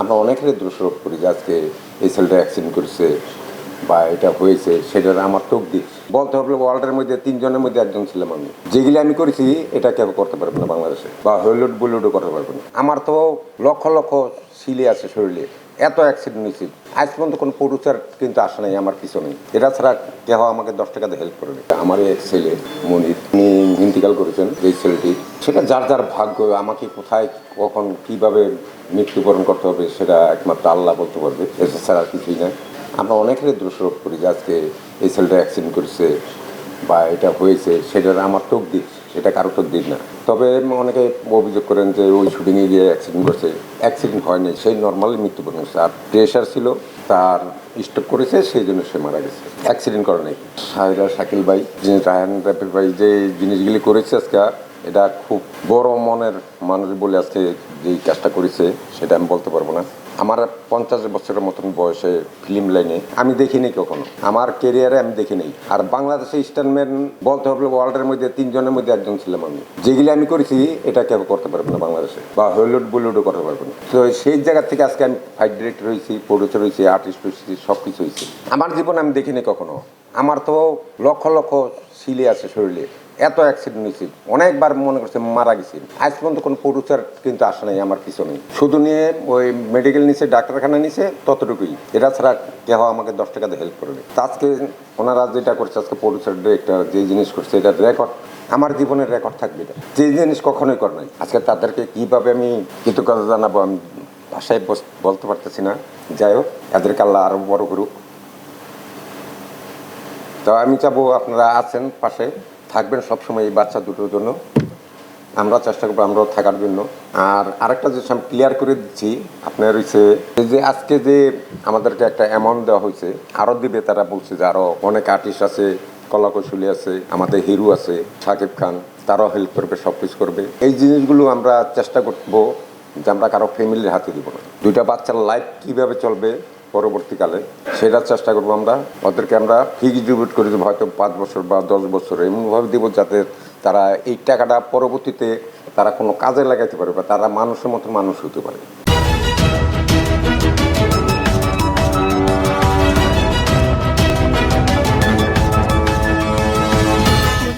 আমরা অনেকেরই দোষারোপ করি যে আজকে এই ছেলেটা অ্যাক্সিডেন্ট করেছে বা এটা হয়েছে, সেটার আমার তোক দিক। বলতে হবে ওয়ার্ল্ডের মধ্যে তিনজনের মধ্যে একজন ছিলাম আমি। যেগুলি আমি করেছি, এটা কেউ করতে পারবে না বাংলাদেশে, বা হলিউড বলিউডও করতে পারবে না। আমার তো লক্ষ লক্ষ সিলি আছে শরীরে, এত অ্যাক্সিডেন্ট হয়েছে। আজ পর্যন্ত কোনো প্রডিউসার কিন্তু আসে নাই, আমার পিছনে এটা ছাড়া কেউ আমাকে দশ টাকাতে হেল্প করে আমার এক ছেলে, মনির ইন্তিকাল করেছেন এই ছেলেটি সেটা যার যার ভাগ্য, আমাকে কোথায়, কখন, কীভাবে মৃত্যুবরণ করতে হবে সেটা একমাত্র আল্লাহ বলতে পারবে। এছাড়া কিছুই না আমরা অনেকেরই দোষারোপ করি যে আজকে এই ছেলেটা অ্যাক্সিডেন্ট করেছে বা এটা হয়েছে, সেটার আমার তোক দিক, সেটা কারও তোক দিক না। তবে অনেকে অভিযোগ করেন যে ওই শুটিংয়ে গিয়ে অ্যাক্সিডেন্ট করছে। অ্যাক্সিডেন্ট হয়নি সেই নর্মালি মৃত্যুবরণ করছে। আর প্রেশার ছিল, তার স্ট্রোক করেছে, সেই জন্য সে মারা গেছে। অ্যাক্সিডেন্ট করে নাই। সাহেরা, শাকিল ভাই, যিনি রায়হান রাফির ভাই, যে জিনিসগুলি করেছে আজকে এটা খুব বড় মনের মানুষ বলে আজকে যেই কাজটা করেছে, সেটা আমি বলতে পারব না। আমার পঞ্চাশ বছরের মতন বয়সে ফিল্ম লাইনে আমি দেখিনি কখনো। আমার কেরিয়ারে আমি দেখি দেখিনি। আর বাংলাদেশে স্ট্যান্ডম্যান বলতে হবে ওয়ার্ল্ডের মধ্যে তিনজনের মধ্যে একজন ছিলাম আমি। যেগুলি আমি করেছি, এটা কেউ করতে পারব না বাংলাদেশে, বা হলিউড বলিউডও করতে পারব না। তো সেই জায়গা থেকে আজকে আমি ফাইট ডিরেক্টর হয়েছি প্রডিউসার হয়েছি আর্টিস্ট হয়েছি সব কিছু হয়েছি। আমার জীবনে আমি দেখিনি কখনো। আমার তো লক্ষ লক্ষ সিলি আছে শরীরে। এত অ্যাক্সিডেন্ট হয়েছে। অনেকবার মনে করছে মারা গেছি। আজ পর্যন্ত কোনো প্রডিউসার কিন্তু আসে নাই আমার পিছনে। শুধু নিয়ে ওই মেডিকেল নিচে ডাক্তারখানা নিচে ততটুকুই। এটা ছাড়া কেউ আমাকে দশ টাকাতে হেল্প করে দেয় তা আজকে ওনারা যেটা করছে, আজকে প্রডিউসার ডিরেক্টর যে জিনিস করছে এটা রেকর্ড আমার জীবনের রেকর্ড থাকবে এটা। যে জিনিস কখনোই কর নাই। আজকে তাদেরকে কীভাবে আমি কৃতজ্ঞতা জানাব, আমি ভাষায় বলতে পারতেছি না। যাই হোক এদেরকে আল্লাহ আরও বড় করুক। তো আমি চাবো আপনারা আছেন পাশে। থাকবেন সবসময় এই বাচ্চা দুটোর জন্য। আমরা চেষ্টা করব আমরাও থাকার জন্য। আর আরেকটা যে আমি ক্লিয়ার করে দিচ্ছি, আপনার হচ্ছে এই যে আজকে যে আমাদেরকে একটা অ্যামাউন্ট দেওয়া হয়েছে আরও দিবে, তারা বলছে যে আরও অনেক আর্টিস্ট আছে, কলাকৌশলী আছে, আমাদের হিরো আছে, সাকিব খান, তারাও হেল্প করবে সব কিছু করবে। এই জিনিসগুলো আমরা চেষ্টা করব যে আমরা কারও ফ্যামিলির হাতে দিব না। দুইটা বাচ্চার লাইফ কীভাবে চলবে পরবর্তীকালে সেটার চেষ্টা করব আমরা। ওদেরকে আমরা ফিক্স ডিপোজিট করে দেবো, হয়তো পাঁচ বছর বা দশ বছর, এমনভাবে দেবো যাতে তারা এই টাকাটা পরবর্তীতে তারা কোনো কাজে লাগাইতে পারে বা তারা মানুষের মতো মানুষ হতে পারে।